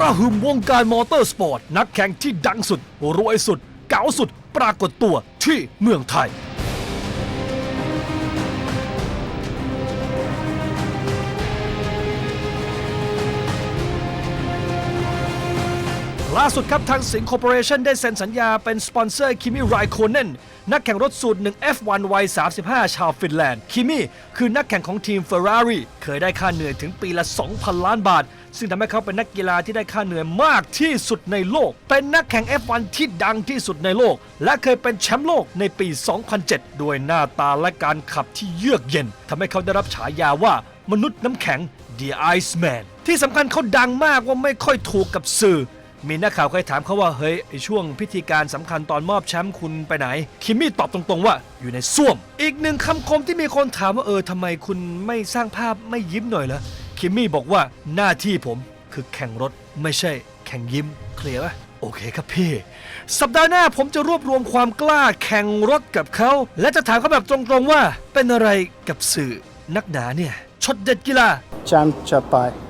ระหึ่มวงการมอเตอร์สปอร์ต นักแข่งที่ดังสุด รวยสุด เก๋าสุด ปรากฏตัวที่เมืองไทย ล่าสุดครับทางสิงห์คอร์ปอเรชั่นได้เซ็นสัญญาเป็นสปอนเซอร์คิมิไรโคเนนนักแข่งรถสูตรหนึ่ง F1 วัย 35 ชาวฟินแลนด์ คิมิคือนักแข่งของทีม Ferrari เคยได้ค่าเหนื่อยถึงปีละ 2,000 ล้านบาท ซึ่งทำให้เขาเป็นนักกีฬาที่ได้ค่าเหนื่อยมากที่สุดในโลก เป็นนักแข่ง F1 ที่ดังที่สุดในโลก และเคยเป็นแชมป์โลกในปี 2007 ด้วยหน้าตาและการขับที่เยือกเย็นทำให้เขาได้รับฉายาว่ามนุษย์น้ำแข็ง The Iceman ที่สำคัญเขาดังมากว่าไม่ค่อยถูกกับสื่อ มีนักข่าวเคยถามเขาว่าเฮ้ยไอช่วงพิธีการสำคัญตอนมอบแชมป์คุณไปไหน คิมมี่ตอบตรงๆว่าอยู่ในส้วม อีกหนึ่งคำคมที่มีคนถามว่าเออทำไมคุณไม่สร้างภาพไม่ยิ้มหน่อยเหรอคิมมี่บอกว่าหน้าที่ผมคือแข่งรถไม่ใช่แข่งยิ้มเคลียร์ปะโอเคครับพี่ สัปดาห์หน้าผมจะรวบรวมความกล้าแข่งรถกับเขา และจะถามเขาแบบตรงๆว่าเป็นอะไรกับสื่อนักหนาเนี่ยช็อตเด็ดกีฬา Jam Chapai.